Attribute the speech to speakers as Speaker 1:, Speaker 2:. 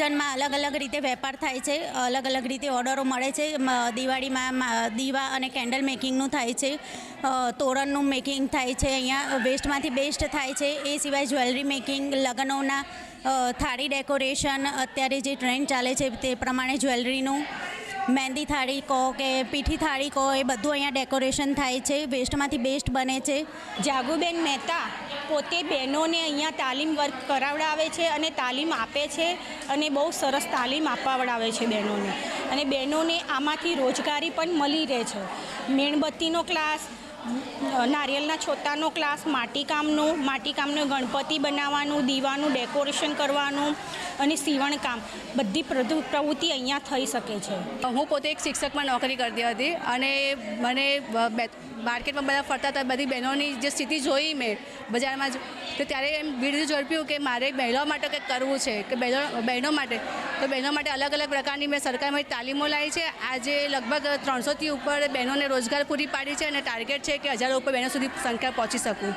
Speaker 1: સિઝનમાં અલગ અલગ રીતે વેપાર થાય છે, અલગ અલગ રીતે ઓર્ડરો મળે છે દિવાળીમાં દીવા અને કેન્ડલ મેકિંગનું થાય છે તોરણનું મેકિંગ થાય છે, અહીંયા વેસ્ટમાંથી બેસ્ટ થાય છે, એ સિવાય જ્વેલરી મેકિંગ, લગ્નોના થાળી ડેકોરેશન અત્યારે જે ટ્રેન્ડ ચાલે છે તે પ્રમાણે જ્વેલરીનું મહેંદી થાળી કહો કે પીઠી થાળી કહો, એ બધું અહીંયા ડેકોરેશન થાય છે. વેસ્ટમાંથી બેસ્ટ બને છે.
Speaker 2: જાગુબેન મહેતા પોતે બહેનોને અહીંયા તાલીમ વર્ક કરાવડાવે છે અને તાલીમ આપે છે અને બહુ સરસ તાલીમ આપવાડાવે છે બહેનોને. અને બહેનોને આમાંથી રોજગારી પણ મળી રહે છે. મીણબત્તીનો ક્લાસ નારિયેળના છોતાનો ક્લાસ માટીકામનું માટીકામનું ગણપતિ બનાવવાનું, દીવાનું, ડેકોરેશન કરવાનું અને સીવણકામ બધી પ્રવૃ- પ્રવૃત્તિ અહીંયા થઈ શકે છે.
Speaker 3: હું પોતે એક શિક્ષકમાં નોકરી કરતી હતી અને મને માર્કેટમાં બધા ફરતા હતા, બધી બહેનોની જે સ્થિતિ જોઈ મેં બજારમાં જ, તો ત્યારે એમ બીડું ઝડપ્યું કે મારે બહેનો માટે કંઈક કરવું છે, કે બહેનો બહેનો માટે. તો બહેનો માટે અલગ અલગ પ્રકારની મેં સરકારમાં તાલીમો લાવી છે. આજે લગભગ ત્રણસોથી ઉપર બહેનોને રોજગાર પૂરી પાડી છે અને ટાર્ગેટ છે કે હજારો ઉપર બહેનો સુધી સંખ્યા પહોંચી શકું?